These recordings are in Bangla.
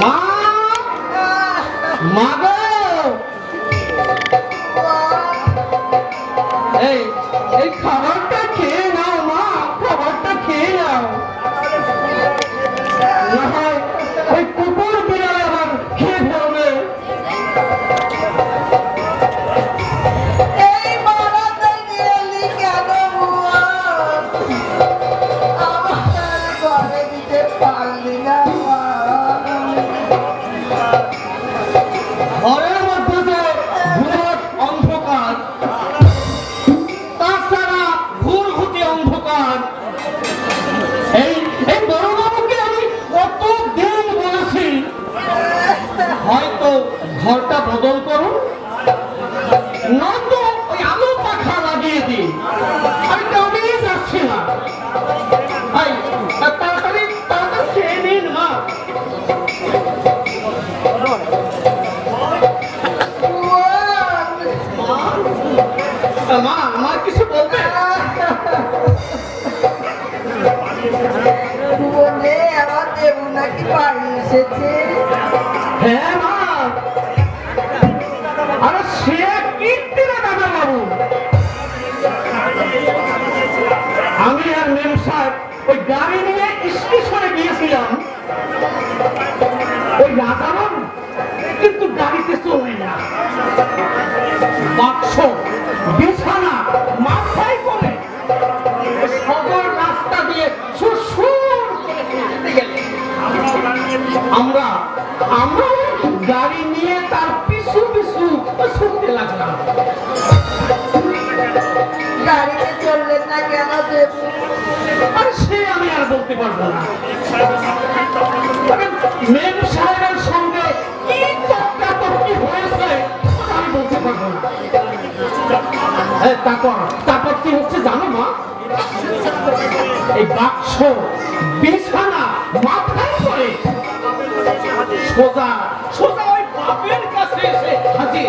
মা মা গো। এই খাবারটা ওই গাড়ি নিয়ে স্টেশনে গিয়েছিলাম। ওই রাজা কিন্তু গাড়িতে চলে না। বাক্স, বিছানা মাথায় করে সকল রাস্তা দিয়ে সুসুর আমরা আমরা গাড়ি নিয়ে চললেন না কেন সে আমি আর বলতে পারব না। মেম সাহেবের সঙ্গে তারপর তারপর কি হচ্ছে জানো মা? এই বাক্স বিছানা মাথায় সোজা সোজা ওই বাপের কাছে এসে হাজির।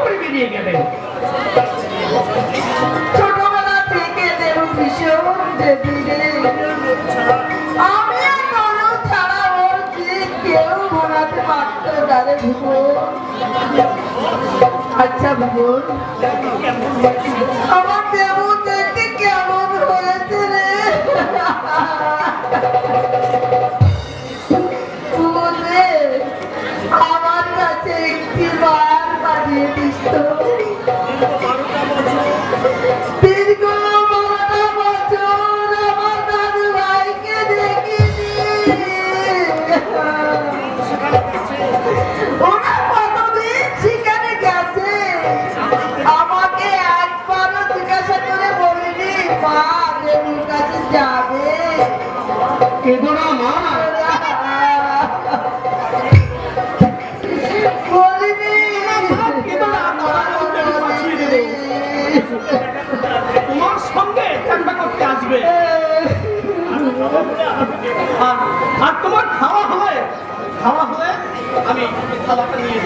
করে বেরিয়ে গেলেন। ছোটবেলা থেকে দেবু ভীষণ ছাড়া ওর যে কেউ ভোলাতে পারত না রে ভুবন আচ্ছা ভুবন আমার দেবু দেখতে কেমন হয়েছে রে? কেঁদো না মা তোমার সঙ্গে কান্না করতে আসবে। আর তোমার খাওয়া হলে খাওয়া হলে আমি খাওয়াটা নিয়ে